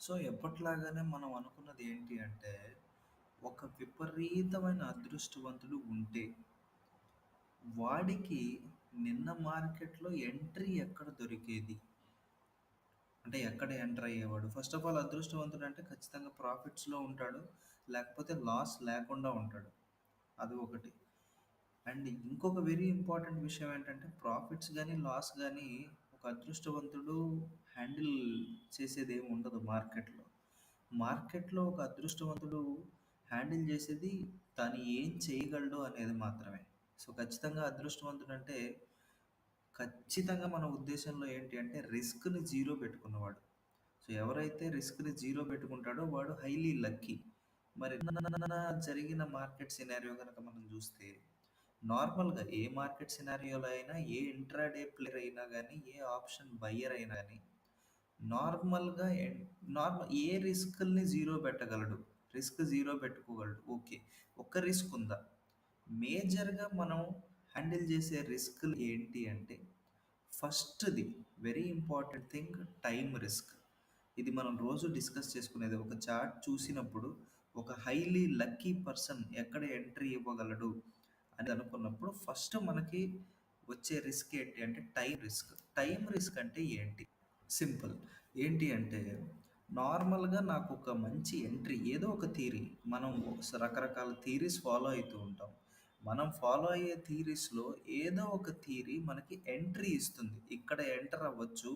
So, ఎప్పట్లాగానే మనం అనుకున్నది ఏంటి అంటే, ఒక విపరీతమైన అదృష్టవంతుడు ఉంటే, వాడికి నిన్న మార్కెట్‌లో ఎంట్రీ ఎక్కడ దొరికేది? అంటే ఎక్కడ ఎంటర్ అయ్యేవాడు? ఫస్ట్ ఆఫ్ ఆల్ అదృష్టవంతుడు అంటే ఖచ్చితంగా ప్రాఫిట్స్‌లో ఉంటాడు. లేకపోతే లాస్ లేకుండా ఉంటాడు. అది ఒకటి. అండ్ ఇంకొక వెరీ ఇంపార్టెంట్ విషయం ఏంటంటే, ప్రాఫిట్స్ కానీ లాస్ కానీ ఒక అదృష్టవంతుడు హ్యాండిల్ చేసేది ఏమి ఉండదు మార్కెట్‌లో. మార్కెట్‌లో ఒక అదృష్టవంతుడు హ్యాండిల్ చేసేది తను ఏం చేయగలడు అనేది మాత్రమే. సో, ఖచ్చితంగా అదృష్టవంతుడు అంటే ఖచ్చితంగా మన ఉద్దేశంలో ఏంటి అంటే రిస్క్‌ని జీరో పెట్టుకున్నవాడు. సో, ఎవరైతే రిస్క్‌ని జీరో పెట్టుకుంటాడో వాడు హైలీ లక్కీ. మరి జరిగిన మార్కెట్ సినారియో గనక మనం చూస్తే, నార్మల్‌గా ఏ మార్కెట్ సినారియోలో అయినా, ఏ ఇంట్రాడే ప్లేయర్ అయినా కానీ ఏ ఆప్షన్ బయ్యర్ అయినా కానీ నార్మల్‌గా నార్మల్ ఏ రిస్క్ని జీరో పెట్టగలడు? రిస్క్ జీరో పెట్టుకోగలడు. ఓకే. ఒక్క రిస్క్ ఉందా? మేజర్‌గా మనం హ్యాండిల్ చేసే రిస్క్‌లు ఏంటి అంటే, ఫస్ట్‌ది very important thing time risk. ఇది మనం రోజు డిస్కస్ చేసుకునేది ఒక చార్ట్ చూసినప్పుడు ఒక హైలీ లక్కీ పర్సన్ ఎక్కడ ఎంట్రీ ఇవ్వగలడు అని అనుకున్నప్పుడు ఫస్ట్ మనకి వచ్చే రిస్క్ ఏంటి అంటే టైం రిస్క్. టైం రిస్క్ అంటే ఏంటి? సింపుల్. ఏంటి అంటే నార్మల్‌గా నాకొక మంచి ఎంట్రీ ఏదో ఒక థియరీ మనం రకరకాల థియరీస్ ఫాలో అయితూ ఉంటాం. మనం ఫాలో అయ్యే థియరీస్‌లో ఏదో ఒక థియరీ మనకి ఎంట్రీ ఇస్తుంది. ఇక్కడ ఎంటర్ అవ్వచ్చు.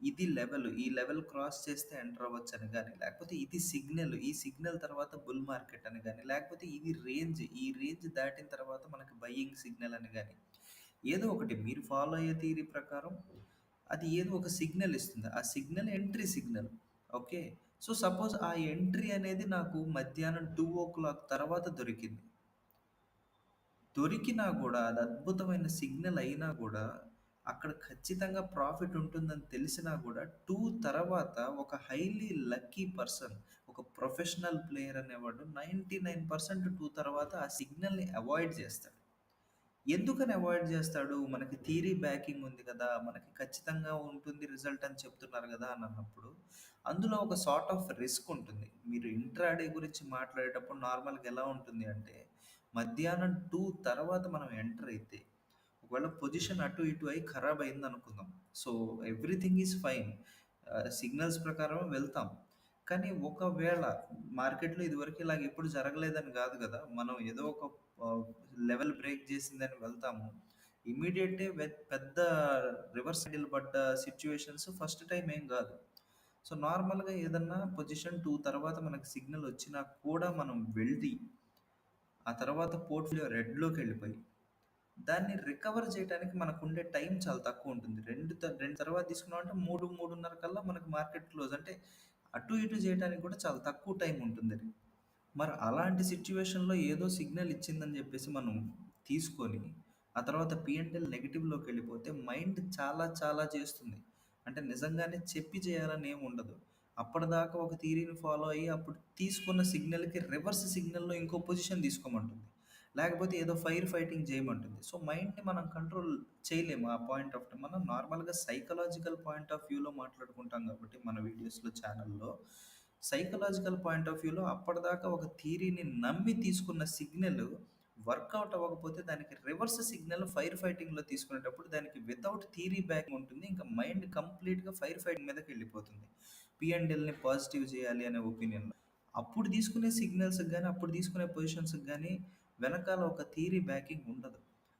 ఇది లెవెల్. ఈ లెవెల్ క్రాస్ చేస్తే ఎంటర్ అవ్వచ్చని గాని, లేకపోతే ఇది సిగ్నల్. ఈ సిగ్నల్ తర్వాత బుల్ మార్కెట్ అని గాని, లేకపోతే ఇది రేంజ్. ఈ రేంజ్ దాటిన తర్వాత మనకి బయింగ్ సిగ్నల్ అని గాని, ఏదో ఒకటి మీరు ఫాలో అయ్యే థియరీ ప్రకారం అది ఏదో ఒక సిగ్నల్ ఇస్తుంది. ఆ signal entry signal. Okay. So, suppose ఆ ఎంట్రీ అనేది నాకు మధ్యాహ్నం 2:00 తర్వాత దొరికింది. దొరికినా కూడా అది అద్భుతమైన సిగ్నల్ అయినా కూడా అక్కడ ఖచ్చితంగా ప్రాఫిట్ ఉంటుందని తెలిసినా కూడా టూ తర్వాత ఒక హైలీ లక్కీ పర్సన్, ఒక ప్రొఫెషనల్ ప్లేయర్ అనేవాడు 99% 2 తర్వాత ఆ సిగ్నల్‌ని అవాయిడ్ చేస్తాడు. ఎందుకని అవాయిడ్ చేస్తాడు? మనకి థియరీ బ్యాకింగ్ ఉంది కదా! మనకి ఖచ్చితంగా ఉంటుంది రిజల్ట్ అని చెప్తున్నారు కదా అని అన్నప్పుడు, అందులో ఒక సార్ట్ ఆఫ్ రిస్క్ ఉంటుంది. మీరు ఇంట్రాడే గురించి మాట్లాడేటప్పుడు నార్మల్‌గా ఎలా ఉంటుంది అంటే, మధ్యాహ్నం టూ తర్వాత మనం ఎంటర్ అయితే, ఒకవేళ పొజిషన్ అటు ఇటు అయి ఖరాబ్ అయిందనుకుందాం. So, everything is fine. Signals ప్రకారం వెళ్తాం. కానీ ఒకవేళ మార్కెట్‌లో ఇదివరకు ఇలాగ ఎప్పుడు జరగలేదని గాదు గదా! మనం ఏదో ఒక ఆహ్, లెవెల్ బ్రేక్ చేసిందని వెళ్తాము. ఇమ్మీడియేటే వె పెద్ద రివర్స్ పడ్డ సిట్యుయేషన్స్ ఫస్ట్ టైమ్ ఏం గాదు. సో, నార్మల్‌గా ఏదన్నా పొజిషన్ 2 తర్వాత మనకు సిగ్నల్ వచ్చినా కూడా మనం వెళ్ళి, ఆ తర్వాత పోర్ట్‌ఫోలియో రెడ్‌లోకెళ్ళిపోయి, దాన్ని రికవర్ చేయటానికి మనకుండే టైం చాలా తక్కువుంటుంది. 2 త 2 తర్వాత తీసుకున్నామంటే 3, 3:30 కల్లా మనకు మార్కెట్ క్లోజ్. అంటే అటు ఇటు చేయటానికి కూడా చాలా తక్కువ టైం ఉంటుంది మరి అలాంటి సిచ్యువేషన్లో ఏదో సిగ్నల్ ఇచ్చిందని చెప్పేసి మనం తీసుకొని, ఆ తర్వాత పిఎన్ఎల్ నెగిటివ్లోకి వెళ్ళిపోతే మైండ్ చాలా చాలా చేస్తుంది. అంటే నిజంగానే చెప్పి చేయాలని ఏమి ఉండదు. అప్పటిదాకా ఒక థియరీని ఫాలో అయ్యి, అప్పుడు తీసుకున్న సిగ్నల్‌కి రివర్స్ సిగ్నల్‌లో ఇంకో పొజిషన్ తీసుకోమంటుంది. లేకపోతే ఏదో ఫైర్ ఫైటింగ్ చేయమంటుంది. సో, మైండ్‌ని మనం కంట్రోల్ చేయలేము ఆ పాయింట్ ఆఫ్ టైం మనం నార్మల్‌గా సైకలాజికల్ పాయింట్ ఆఫ్ వ్యూలో మాట్లాడుకుంటాం కాబట్టి మన వీడియోస్‌లో, ఛానల్లో సైకలాజికల్ పాయింట్ ఆఫ్ వ్యూలో అప్పటిదాకా ఒక థియరీని నమ్మి తీసుకున్న సిగ్నల్ వర్కౌట్ అవ్వకపోతే దానికి రివర్స్ సిగ్నల్ ఫైర్ ఫైటింగ్‌లో తీసుకునేటప్పుడు దానికి వితౌట్ థియరీ బ్యాక్ ఉంటుంది. ఇంకా మైండ్ కంప్లీట్‌గా ఫైర్ ఫైటింగ్ మీదకి వెళ్ళిపోతుంది పిఎండ్ఎల్ని పాజిటివ్ చేయాలి అనే ఒపీనియన్‌లో. అప్పుడు తీసుకునే సిగ్నల్స్‌కి కానీ అప్పుడు తీసుకునే పొజిషన్స్‌కి కానీ వెనకాల ఒక థియరీ బ్యాకింగ్ ఉండదు.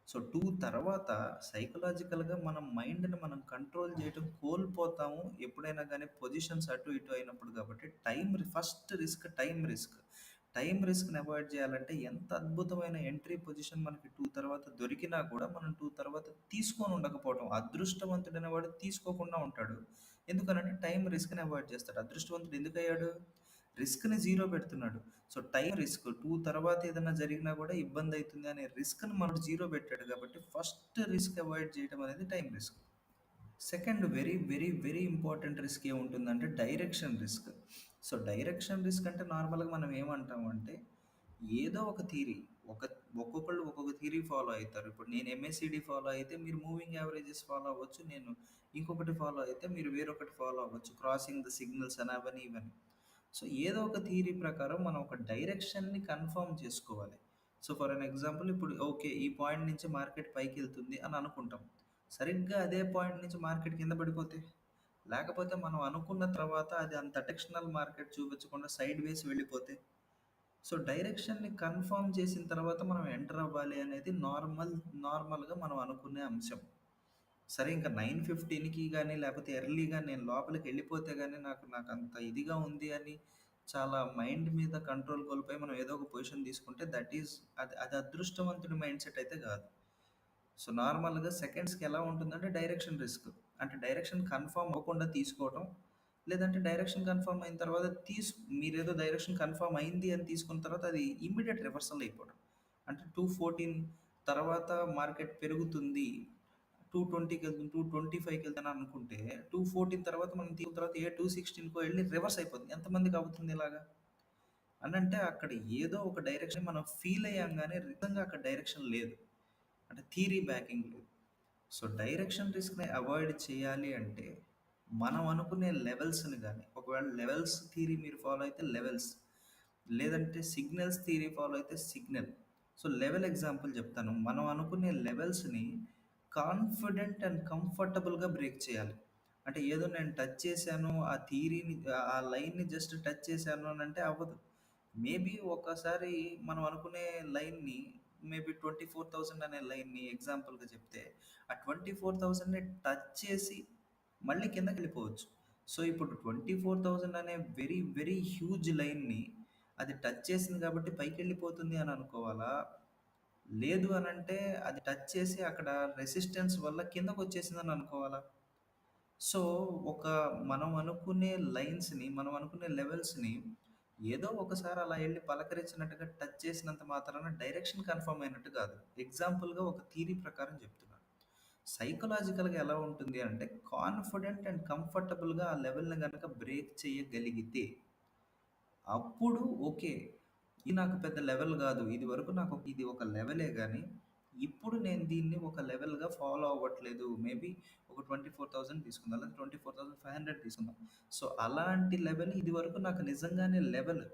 సో, టూ తర్వాత సైకలాజికల్‌గా మనం మైండ్‌ని మనం కంట్రోల్ చేయటం కోల్పోతాము. ఎప్పుడైనా కానీ పొజిషన్స్ అటు ఇటు అయినప్పుడు కాబట్టి time first risk time risk. Time రిస్క్‌ని avoid చేయాలంటే ఎంత అద్భుతమైన ఎంట్రీ పొజిషన్ మనకి టూ తర్వాత దొరికినా కూడా మనం టూ తర్వాత తీసుకొని ఉండకపోవటం. అదృష్టవంతుడనేవాడు తీసుకోకుండా ఉంటాడు. ఎందుకనంటే టైం రిస్క్‌ని అవాయిడ్ చేస్తాడు. అదృష్టవంతుడు ఎందుకయ్యాడు? రిస్క్‌ని జీరో పెడుతున్నాడు. సో, టైం రిస్క్ టూ తర్వాత ఏదైనా జరిగినా కూడా ఇబ్బంది అవుతుంది అనే రిస్క్‌ని మనోడు జీరో పెట్టాడు కాబట్టి ఫస్ట్ రిస్క్ అవాయిడ్ చేయడం అనేది time risk. Second very, very, very important risk ఏముంటుందంటే direction risk. So, direction risk అంటే నార్మల్‌గా మనం ఏమంటామంటే, ఏదో ఒక థియరీ ఒక ఒక్కొక్కళ్ళు ఒక్కొక్క థియరీ ఫాలో అవుతారు ఇప్పుడు నేను ఎంఎస్సిడి ఫాలో అయితే మీరు మూవింగ్ యావరేజెస్ ఫాలో అవ్వచ్చు. నేను ఇంకొకటి ఫాలో అయితే మీరు వేరొకటి ఫాలో అవ్వచ్చు. క్రాసింగ్ ద సిగ్నల్స్ అని అవని ఇవని. సో ఏదో ఒక థియరీ ప్రకారం మనం ఒక డైరెక్షన్‌ని కన్ఫర్మ్ చేసుకోవాలి. సో ఫర్ ఎన్ ఎగ్జాంపుల్ ఇప్పుడు ఓకే. ఈ పాయింట్ నుంచి మార్కెట్ పైకి వెళ్తుంది అని అనుకుంటాం. సరిగ్గా అదే పాయింట్ నుంచి మార్కెట్ కింద పడిపోతే? లేకపోతే మనం అనుకున్న తర్వాత అది అంత టెక్షనల్ మార్కెట్ చూపించకుండా సైడ్ వేస్ వెళ్ళిపోతే? సో డైరెక్షన్‌ని కన్ఫర్మ్ చేసిన తర్వాత మనం ఎంటర్ అవ్వాలి అనేది నార్మల్ నార్మల్‌గా మనం అనుకునే అంశం. సరే ఇంకా నైన్ ఫిఫ్టీన్కి కానీ లేకపోతే ఎర్లీగా నేను లోపలికి వెళ్ళిపోతే కానీ నాకు నాకు అంత ఇదిగా ఉంది అని చాలా మైండ్ మీద కంట్రోల్ కోల్పోయి మనం ఏదో ఒక పొజిషన్ తీసుకుంటే దట్ ఈస్ అది అది అదృష్టవంతుడి మైండ్ సెట్ అయితే కాదు సో నార్మల్‌గా సెకండ్స్‌కి ఎలా ఉంటుందంటే డైరెక్షన్ రిస్క్. అంటే డైరెక్షన్ కన్ఫర్మ్ అవ్వకుండా తీసుకోవటం. లేదంటే డైరెక్షన్ కన్ఫర్మ్ అయిన తర్వాత తీసు మీరేదో డైరెక్షన్ కన్ఫర్మ్ అయింది అని తీసుకున్న తర్వాత అది ఇమ్మీడియట్ రివర్సల్ అయిపోవడం. అంటే 214 తర్వాత మార్కెట్ పెరుగుతుంది. 220కెళ్తుంది, 225కెళ్తాను అనుకుంటే 214 తర్వాత మనం తీసుకున్న తర్వాత ఏ టూ సిక్స్టీన్కో వెళ్ళి రివర్స్ అయిపోతుంది. ఎంతమందికి అవుతుంది ఇలాగా? అంటే అక్కడ ఏదో ఒక డైరెక్షన్ మనం ఫీల్ అయ్యాం కానీ నిజంగా అక్కడ డైరెక్షన్ లేదు. అంటే థియరీ బ్యాకింగ్ లేదు. సో డైరెక్షన్ రిస్క్‌ని అవాయిడ్ చేయాలి అంటే మనం అనుకునే లెవెల్స్‌ని కానీ ఒకవేళ లెవెల్స్ థియరీ మీరు ఫాలో అయితే లెవెల్స్ లేదంటే సిగ్నల్స్ థియరీ ఫాలో అయితే సిగ్నల్. సో లెవెల్ ఎగ్జాంపుల్ చెప్తాను. మనం అనుకునే లెవెల్స్‌ని కాన్ఫిడెంట్ అండ్ కంఫర్టబుల్‌గా బ్రేక్ చేయాలి. అంటే ఏదో నేను టచ్ చేశాను. ఆ థియరీని ఆ లైన్‌ని జస్ట్ టచ్ చేశాను అనంటే అవ్వదు. మేబీ ఒక్కసారి మనం అనుకునే లైన్‌ని మేబీ 24,000 అనే లైన్‌ని ఎగ్జాంపుల్‌గా చెప్తే ఆ 24,000ని టచ్ చేసి మళ్ళీ కిందకెళ్ళిపోవచ్చు. సో ఇప్పుడు 24,000 అనే వెరీ వెరీ హ్యూజ్ లైన్‌ని అది టచ్ చేసింది కాబట్టి పైకెళ్ళిపోతుంది అని అనుకోవాలా? లేదు అనంటే అది టచ్ చేసి అక్కడ రెసిస్టెన్స్ వల్ల కిందకొచ్చేసిందని అనుకోవాలా? సో ఒక మనం అనుకునే లైన్స్‌ని, మనం అనుకునే లెవెల్స్‌ని ఏదో ఒకసారి అలా వెళ్ళి పలకరించినట్టుగా టచ్ చేసినంత మాత్రాన డైరెక్షన్ కన్ఫర్మ్ అయినట్టు కాదు. ఎగ్జాంపుల్‌గా ఒక థీరీ ప్రకారం చెప్తున్నాను. సైకలాజికల్‌గా ఎలా ఉంటుంది అంటే కాన్ఫిడెంట్ అండ్ కంఫర్టబుల్‌గా ఆ లెవెల్‌ని కనుక బ్రేక్ చేయగలిగితే అప్పుడు ఓకే. ఇది నాకు పెద్ద లెవెల్ గాదు. ఇదివరకు నాకు ఇది ఒక లెవెలే కానీ ఇప్పుడు నేను దీన్ని ఒక లెవెల్‌గా ఫాలో అవ్వట్లేదు. మేబీ ఒక 24,000 తీసుకుందాం. లేదా 24,500 తీసుకుందాం. సో అలాంటి లెవెల్ ఇదివరకు నాకు నిజంగానే లెవెల్.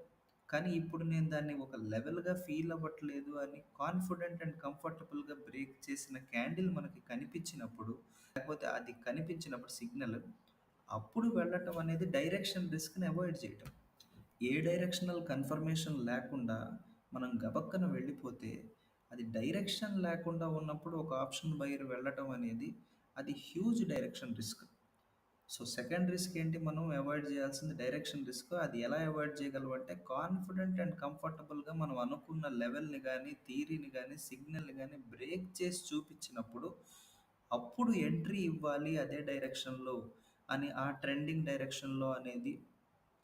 కానీ ఇప్పుడు నేను దాన్ని ఒక లెవెల్‌గా ఫీల్ అవ్వట్లేదు అని కాన్ఫిడెంట్ అండ్ కంఫర్టబుల్‌గా బ్రేక్ చేసిన క్యాండిల్ మనకి కనిపించినప్పుడు, లేకపోతే అది కనిపించినప్పుడు సిగ్నల్, అప్పుడు వెళ్ళటం అనేది డైరెక్షన్ రిస్క్‌ని అవాయిడ్ చేయటం. ఏ డైరెక్షనల్ కన్ఫర్మేషన్ లేకుండా మనం గబక్కన వెళ్ళిపోతే, అది డైరెక్షన్ లేకుండా ఉన్నప్పుడు ఒక ఆప్షన్ బయర్ వెళ్ళటం అనేది అది huge direction risk. So second risk ఏంటి మనం అవాయిడ్ చేయాల్సింది డైరెక్షన్ రిస్క్. అది ఎలా అవాయిడ్ చేయగలమంటే కాన్ఫిడెంట్ అండ్ కంఫర్టబుల్‌గా మనం అనుకున్న లెవెల్‌ని కానీ థియరీని కానీ సిగ్నల్‌ని కానీ బ్రేక్ చేసి చూపించినప్పుడు, అప్పుడు ఎంట్రీ ఇవ్వాలి అదే డైరెక్షన్‌లో అని ఆ ట్రెండింగ్ డైరెక్షన్‌లో అనేది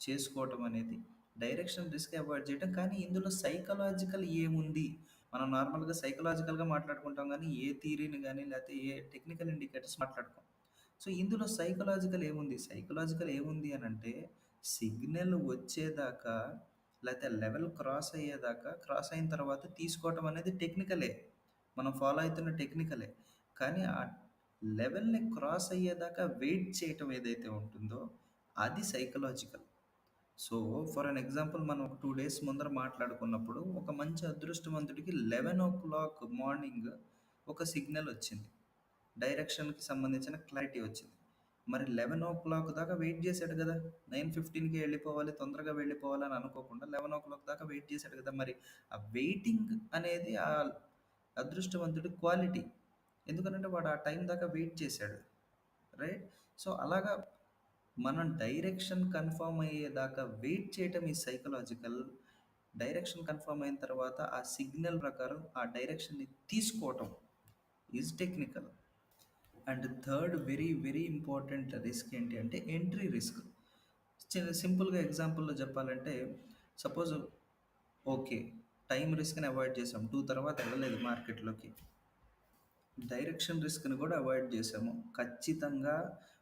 చేసుకోవటం అనేది డైరెక్షన్ రిస్క్ అవాయిడ్ చేయటం. కానీ ఇందులో సైకలాజికల్ ఏముంది? మనం నార్మల్‌గా సైకలాజికల్‌గా మాట్లాడుకుంటాం కానీ ఏ థీరీని కానీ లేకపోతే ఏ టెక్నికల్ ఇండికేటర్స్ మాట్లాడుకోం. సో ఇందులో సైకలాజికల్ ఏముంది? సైకలాజికల్ ఏముంది అని అంటే సిగ్నల్ వచ్చేదాకా లేకపోతే లెవెల్ క్రాస్ అయ్యేదాకా, క్రాస్ అయిన తర్వాత తీసుకోవటం అనేది టెక్నికలే. మనం ఫాలో అవుతున్న టెక్నికలే. కానీ ఆ లెవెల్‌ని క్రాస్ అయ్యేదాకా వెయిట్ చేయటం ఏదైతే ఉంటుందో, అది psychological. So for an example మనం ఒక టూ డేస్ ముందర మాట్లాడుకున్నప్పుడు, ఒక మంచి అదృష్టవంతుడికి 11:00 మార్నింగ్ ఒక సిగ్నల్ వచ్చింది. డైరెక్షన్‌కి సంబంధించిన క్లారిటీ వచ్చింది. మరి 11:00 దాకా వెయిట్ చేశాడు కదా నైన్ ఫిఫ్టీన్కి వెళ్ళిపోవాలి తొందరగా వెళ్ళిపోవాలి అని అనుకోకుండా 11:00 దాకా వెయిట్ చేసాడు కదా మరి ఆ వెయిటింగ్ అనేది ఆ అదృష్టవంతుడి క్వాలిటీ. ఎందుకంటే వాడు ఆ టైం దాకా వెయిట్ చేసాడు. రైట్? సో అలాగా మనం డైరెక్షన్ కన్ఫర్మ్ అయ్యేదాకా వెయిట్ చేయటం ఈ సైకలాజికల్. డైరెక్షన్ కన్ఫర్మ్ అయిన తర్వాత ఆ సిగ్నల్ ప్రకారం ఆ డైరెక్షన్‌ని తీసుకోవటం is technical. And third very very important risk ఏంటి అంటే ఎంట్రీ రిస్క్. సింపుల్‌గా ఎగ్జాంపుల్‌లో చెప్పాలంటే సపోజ్ ఓకే. టైం రిస్క్‌ని అవాయిడ్ చేసాం. టూ తర్వాత వెళ్ళలేదు మార్కెట్‌లోకి. డైరెక్షన్ రిస్క్‌ని కూడా అవాయిడ్ చేసాము. ఖచ్చితంగా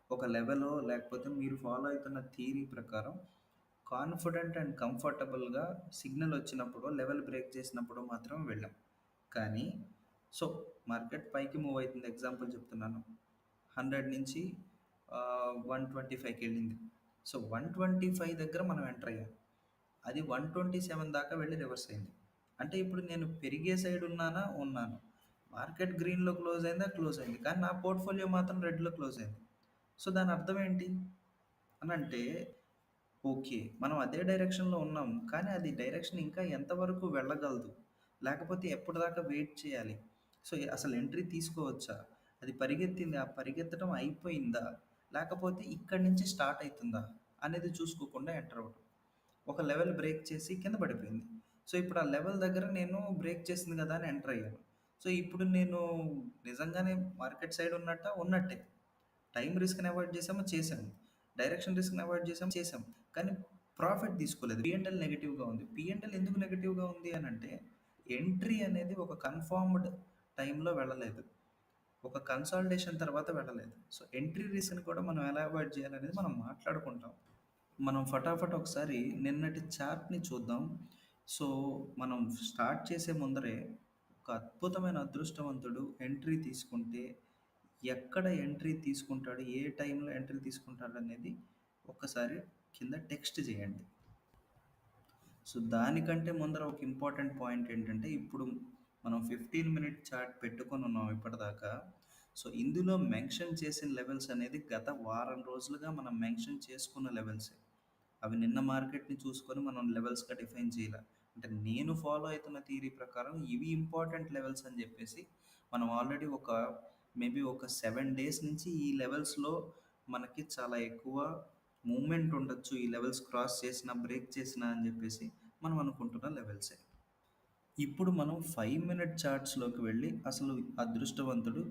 ఒక లెవెలో లేకపోతే మీరు ఫాలో అవుతున్న థియరీ ప్రకారం కాన్ఫిడెంట్ అండ్ కంఫర్టబుల్‌గా సిగ్నల్ వచ్చినప్పుడు, లెవెల్ బ్రేక్ చేసినప్పుడు మాత్రం వెళ్ళాం. కానీ సో, మార్కెట్ పైకి మూవ్ అవుతుంది ఎగ్జాంపుల్ చెప్తున్నాను. 100 నుంచి వన్ ట్వంటీ ఫైవ్కి వెళ్ళింది సో, 125 దగ్గర మనం ఎంటర్ అయ్యాం. అది 127 దాకా వెళ్ళి రివర్స్ అయింది. అంటే ఇప్పుడు నేను పెరిగే సైడ్ ఉన్నానా? ఉన్నాను. మార్కెట్ గ్రీన్‌లో క్లోజ్ అయిందా? క్లోజ్ అయింది. కానీ నా పోర్ట్‌ఫోలియో మాత్రం రెడ్‌లో క్లోజ్ అయింది. సో, దాని అర్థం ఏంటి? అని అంటే ఓకే. మనం అదే డైరెక్షన్‌లో ఉన్నాం. కానీ అది డైరెక్షన్ ఇంకా ఎంతవరకు వెళ్ళగలదు? లేకపోతే ఎప్పటిదాకా వెయిట్ చేయాలి? సో, అసలు ఎంట్రీ తీసుకోవచ్చా? అది పరిగెత్తింది. ఆ పరిగెత్తడం అయిపోయిందా? లేకపోతే ఇక్కడి నుంచి స్టార్ట్ అవుతుందా అనేది చూసుకోకుండా ఎంటర్ అవ్వడం. ఒక లెవెల్ బ్రేక్ చేసి కింద పడిపోయింది. సో, ఇప్పుడు ఆ లెవెల్ దగ్గర నేను బ్రేక్ చేసింది కదా! అని ఎంటర్ అయ్యాను. సో, ఇప్పుడు నేను నిజంగానే మార్కెట్ సైడ్ ఉన్నట్ట ఉన్నట్టే. టైం రిస్క్‌ని అవాయిడ్ చేసామో చేసాము. డైరెక్షన్ రిస్క్‌ని అవాయిడ్ చేసాం చేసాం. కానీ ప్రాఫిట్ తీసుకోలేదు. పిఎన్ఎల్ నెగిటివ్గా ఉంది. పిఎన్ఎల్ ఎందుకు నెగెటివ్‌గా ఉంది అని అంటే ఎంట్రీ అనేది ఒక కన్ఫర్మ్డ్ టైంలో వెళ్ళలేదు. ఒక కన్సాలిడేషన్ తర్వాత వెళ్ళలేదు. సో, ఎంట్రీ రిస్క్‌ని కూడా మనం ఎలా అవాయిడ్ చేయాలనేది మనం మాట్లాడుకుంటాం. మనం ఫటాఫట్ ఒకసారి నిన్నటి చార్ట్‌ని చూద్దాం. సో, మనం స్టార్ట్ చేసే ముందరే ఒక అద్భుతమైన అదృష్టవంతుడు ఎంట్రీ తీసుకుంటే ఎక్కడ ఎంట్రీ తీసుకుంటాడు? ఏ టైంలో ఎంట్రీ తీసుకుంటాడనేది ఒక్కసారి కింద టెక్స్ట్ చేయండి. సో, దానికంటే ముందర ఒక ఇంపార్టెంట్ పాయింట్ ఏంటంటే ఇప్పుడు మనం 15 మినిట్ చార్ట్ పెట్టుకొనున్నాం ఇప్పటిదాకా. సో, ఇందులో మెన్షన్ చేసిన లెవెల్స్ అనేది గత వారం రోజులుగా మనం మెన్షన్ చేసుకున్న లెవెల్సే. అవి నిన్న మార్కెట్‌ని చూసుకొని మనం లెవెల్స్‌గా డిఫైన్ చేయాలి అంటే నేను ఫాలో అయితున్న థియరీ ప్రకారం ఇవి ఇంపార్టెంట్ లెవెల్స్ అని చెప్పేసి మనం ఆల్రెడీ ఒక మేబీ ఒక సెవెన్ డేస్ నుంచి ఈ లెవెల్స్‌లో మనకి చాలా ఎక్కువ మూమెంట్ ఉండొచ్చు. ఈ లెవెల్స్ క్రాస్ చేసినా, బ్రేక్ చేసినా అని చెప్పేసి మనం అనుకుంటున్న లెవెల్సే. ఇప్పుడు మనం ఫైవ్ మినిట్ చార్ట్స్‌లోకి వెళ్ళి అసలు అదృష్టవంతుడు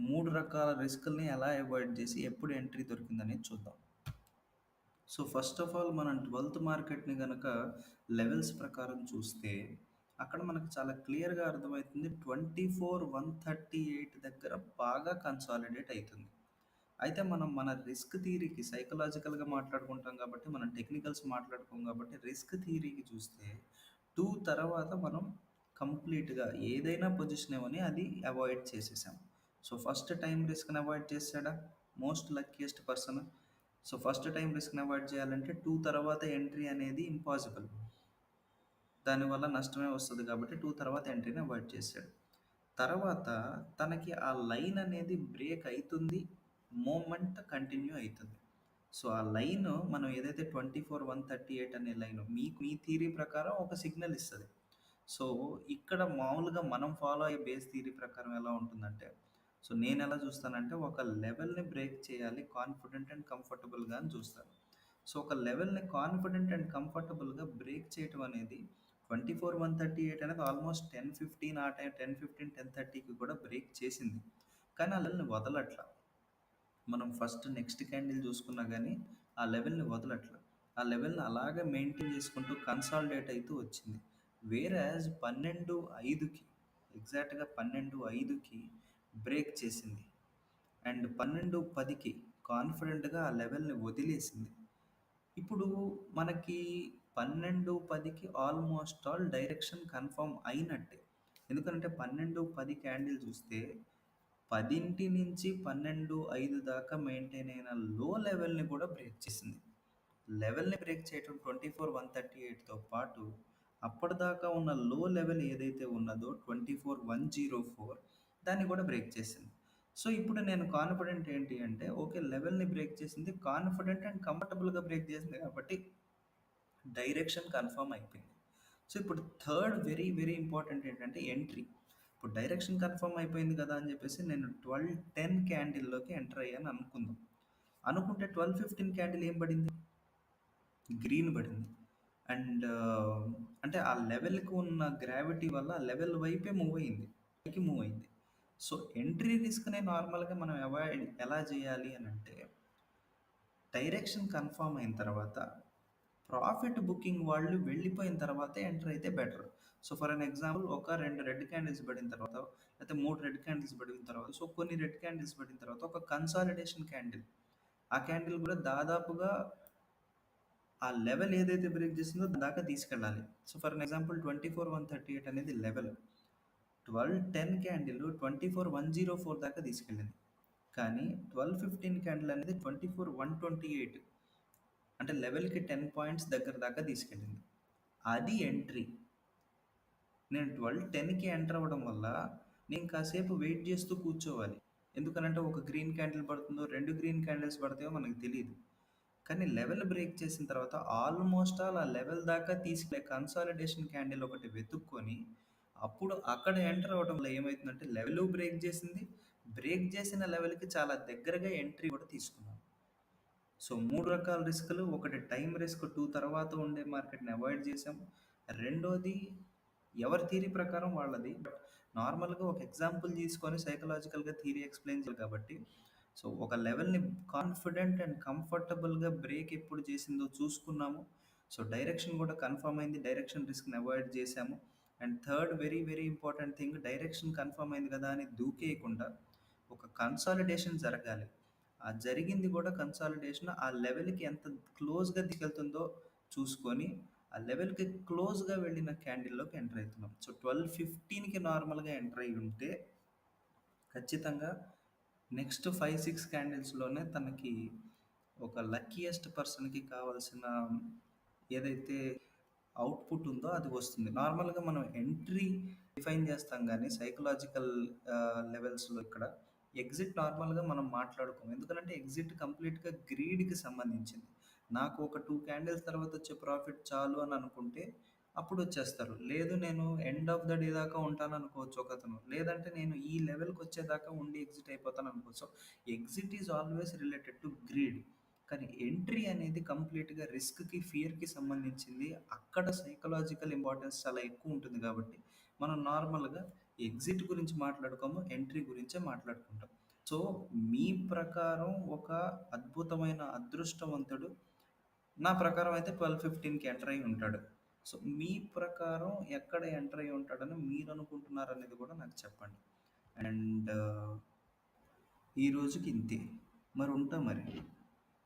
మూడు రకాల రిస్క్ల్ని ఎలా అవాయిడ్ చేసి ఎప్పుడు ఎంట్రీ దొరికిందనేది చూద్దాం. సో, ఫస్ట్ ఆఫ్ ఆల్ మనం 12థ్ మార్కెట్‌ని కనుక లెవెల్స్ ప్రకారం చూస్తే అక్కడ మనకు చాలా క్లియర్‌గా అర్థమవుతుంది twenty four one thirty eight దగ్గర బాగా కన్సాలిడేట్ అవుతుంది అయితే మనం మన రిస్క్ థియరీకి సైకలాజికల్‌గా మాట్లాడుకుంటాం కాబట్టి మనం టెక్నికల్స్ మాట్లాడుకోం కాబట్టి రిస్క్ థియరీకి చూస్తే టూ తర్వాత మనం కంప్లీట్‌గా ఏదైనా పొజిషన్ ఇవ్వని అది అవాయిడ్ చేసేసాం. సో, ఫస్ట్ టైం రిస్క్‌ని అవాయిడ్ చేశాడా most luckiest person. So, first time రిస్క్‌ని avoid చేయాలంటే టూ తర్వాత ఎంట్రీ అనేది ఇంపాసిబుల్. దానివల్ల నష్టమే వస్తుంది కాబట్టి టూ తర్వాత ఎంట్రీని అవాయిడ్ చేశాడు. తర్వాత తనకి ఆ లైన్ అనేది బ్రేక్ అవుతుంది మూమెంట్ కంటిన్యూ అవుతుంది సో, ఆ లైన్ మనం ఏదైతే 24,138 అనే లైన్ మీకు మీ థియరీ ప్రకారం ఒక సిగ్నల్ ఇస్తుంది. సో, ఇక్కడ మామూలుగా మనం ఫాలో అయ్యే బేస్ థియరీ ప్రకారం ఎలా ఉంటుందంటే సో, నేను ఎలా చూస్తానంటే ఒక లెవెల్‌ని బ్రేక్ చేయాలి కాన్ఫిడెంట్ అండ్ కంఫర్టబుల్‌గా అని చూస్తాను. సో, ఒక లెవెల్‌ని కాన్ఫిడెంట్ అండ్ కంఫర్టబుల్‌గా బ్రేక్ చేయటం అనేది 24,138 అనేది ఆల్మోస్ట్ 10:15 ఆ టైం 10:15, 10:30కి కూడా బ్రేక్ చేసింది. కానీ ఆ లెవెల్‌ని వదలట్ల. మనం ఫస్ట్ నెక్స్ట్ క్యాండిల్ చూసుకున్నా కానీ ఆ లెవెల్‌ని వదలట్ల. ఆ లెవెల్‌ని అలాగే మెయింటైన్ చేసుకుంటూ కన్సాలిడేట్ అవుతూ వచ్చింది. వేరేజ్ పన్నెండు ఐదుకి ఎగ్జాక్ట్‌గా 12:05కి బ్రేక్ చేసింది. అండ్ 12:10కి కాన్ఫిడెంట్‌గా ఆ లెవెల్‌ని వదిలేసింది. ఇప్పుడు మనకి 12:10కి ఆల్మోస్ట్ ఆల్ డైరెక్షన్ కన్ఫర్మ్ అయినట్టే. ఎందుకంటే 12:10 క్యాండిల్ చూస్తే 10 నుంచి 12:05 దాకా మెయింటైన్ అయిన లో లెవెల్‌ని కూడా బ్రేక్ చేసింది. లెవెల్‌ని బ్రేక్ చేయటం 24,138తో పాటు అప్పటిదాకా ఉన్న లో లెవెల్ ఏదైతే ఉన్నదో 24,104 దాన్ని కూడా బ్రేక్ చేసింది. సో, ఇప్పుడు నేను కాన్ఫిడెంట్ ఏంటి అంటే ఓకే. లెవెల్‌ని బ్రేక్ చేసింది. కాన్ఫిడెంట్ అండ్ కంఫర్టబుల్‌గా బ్రేక్ చేసింది కాబట్టి డైరెక్షన్ కన్ఫర్మ్ అయిపోయింది. సో, ఇప్పుడు థర్డ్ వెరీ వెరీ ఇంపార్టెంట్ ఏంటంటే ఎంట్రీ. ఇప్పుడు డైరెక్షన్ కన్ఫర్మ్ అయిపోయింది కదా! అని చెప్పేసి నేను 12:10 క్యాండిల్‌లోకి ఎంటర్ అయ్యాను అనుకుందాం. అనుకుంటే 12:15 క్యాండిల్ ఏం పడింది? గ్రీన్ పడింది. అండ్ అంటే ఆ లెవెల్‌కి ఉన్న గ్రావిటీ వల్ల ఆ లెవెల్ వైపే మూవ్ అయింది. పైకి మూవ్ అయింది. సో, ఎంట్రీ రిస్క్నే నార్మల్‌గా మనం అవాయిడ్ ఎలా చేయాలి అని అంటే డైరెక్షన్ కన్ఫర్మ్ అయిన తర్వాత ప్రాఫిట్ బుకింగ్ వాళ్ళు వెళ్ళిపోయిన తర్వాతే ఎంటర్ అయితే better. So, for an example ఒక రెండు రెడ్ క్యాండిల్స్ పడిన తర్వాత లేకపోతే మూడు రెడ్ క్యాండిల్స్ పడిన తర్వాత సో, కొన్ని రెడ్ క్యాండిల్స్ పడిన తర్వాత ఒక కన్సాలిడేషన్ క్యాండిల్. ఆ క్యాండిల్ కూడా దాదాపుగా ఆ లెవెల్ ఏదైతే బ్రేక్ చేసిందో దాకా తీసుకెళ్ళాలి. సో, ఫర్ ఎన్ ఎగ్జాంపుల్ 24,138 అనేది లెవెల్. 12:10 క్యాండిల్ 24,104 దాకా తీసుకెళ్ళింది. కానీ 12:15 క్యాండిల్ అనేది 24,128 అంటే లెవెల్‌కి 10 పాయింట్స్ దగ్గర దాకా తీసుకెళ్ళింది. అది ఎంట్రీ. నేను 12:10కి ఎంటర్ అవ్వడం వల్ల నేను కాసేపు వెయిట్ చేస్తూ కూర్చోవాలి. ఎందుకనంటే ఒక గ్రీన్ క్యాండిల్ పడుతుందో, రెండు గ్రీన్ క్యాండిల్స్ పడతాయో మనకు తెలియదు కానీ లెవెల్ బ్రేక్ చేసిన తర్వాత ఆల్మోస్ట్ ఆల్ ఆ లెవెల్ దాకా తీసుకెళ్ళే కన్సాలిడేషన్ క్యాండిల్ ఒకటి వెతుక్కొని, అప్పుడు అక్కడ ఎంటర్ అవ్వడం వల్ల ఏమవుతుందంటే లెవెల్ బ్రేక్ చేసింది. బ్రేక్ చేసిన లెవెల్‌కి చాలా దగ్గరగా ఎంట్రీ కూడా తీసుకున్నాను. సో, మూడు రకాల రిస్కులు. ఒకటి టైం రిస్క్ టూ తర్వాత ఉండే మార్కెట్‌ని అవాయిడ్ చేసాం రెండోది ఎవరి థీరీ ప్రకారం వాళ్ళది. బట్ నార్మల్‌గా ఒక ఎగ్జాంపుల్ తీసుకొని సైకలాజికల్‌గా థీరీ ఎక్స్‌ప్లెయిన్ చేయాలి కాబట్టి, సో, ఒక లెవెల్‌ని కాన్ఫిడెంట్ అండ్ కంఫర్టబుల్‌గా బ్రేక్ ఎప్పుడు చేసిందో చూసుకున్నాము. సో, డైరెక్షన్ కూడా కన్ఫర్మ్ అయింది. డైరెక్షన్ రిస్క్‌ని అవాయిడ్ చేశాము. And third very very important thing direction confirm అయింది కదా అని దూకేయకుండా ఒక కన్సాలిడేషన్ జరగాలి. ఆ జరిగింది కూడా కన్సాలిడేషన్ ఆ లెవెల్‌కి ఎంత క్లోజ్‌గా దిగెళ్తుందో చూసుకొని, ఆ లెవెల్‌కి క్లోజ్‌గా వెళ్ళిన క్యాండిల్‌లోకి ఎంటర్ అవుతున్నాం సో, 12:15కి నార్మల్‌గా ఎంటర్ అయ్యి ఉంటే ఖచ్చితంగా నెక్స్ట్ 5, 6 క్యాండిల్స్‌లోనే తనకి ఒక లక్కీయెస్ట్ పర్సన్‌కి కావాల్సిన ఏదైతే అవుట్‌పుట్ ఉందో అది వస్తుంది. నార్మల్‌గా మనం ఎంట్రీ డిఫైన్ చేస్తాం కానీ సైకలాజికల్ లెవెల్స్‌లో ఇక్కడ ఎగ్జిట్ నార్మల్‌గా మనం మాట్లాడుకోము. ఎందుకంటే ఎగ్జిట్ కంప్లీట్‌గా గ్రీడ్‌కి సంబంధించింది. నాకు ఒక టూ క్యాండిల్స్ తర్వాత వచ్చే ప్రాఫిట్ చాలు అని అనుకుంటే అప్పుడు వచ్చేస్తారు లేదు నేను ఎండ్ ఆఫ్ ద డే దాకా ఉంటాననుకోవచ్చు ఒకతను. లేదంటే నేను ఈ లెవెల్కి వచ్చేదాకా ఉండి exit అయిపోతాననుకోవచ్చు. So, exit is always related to greed. కానీ ఎంట్రీ అనేది కంప్లీట్‌గా రిస్క్‌కి, ఫియర్‌కి సంబంధించింది. అక్కడ సైకలాజికల్ ఇంపార్టెన్స్ చాలా ఎక్కువ ఉంటుంది కాబట్టి, మనం నార్మల్‌గా ఎగ్జిట్ గురించి మాట్లాడుకోము. ఎంట్రీ గురించే మాట్లాడుకుంటాం. సో, మీ ప్రకారం ఒక అద్భుతమైన అదృష్టవంతుడు నా ప్రకారం అయితే 12:15కి ఎంటర్ అయ్యి ఉంటాడు. సో, మీ ప్రకారం ఎక్కడ ఎంటర్ అయ్యి ఉంటాడని మీరు అనుకుంటున్నారనేది కూడా నాకు చెప్పండి. అండ్ ఈ రోజుకి ఇంతే. మరి ఉంటా మరి.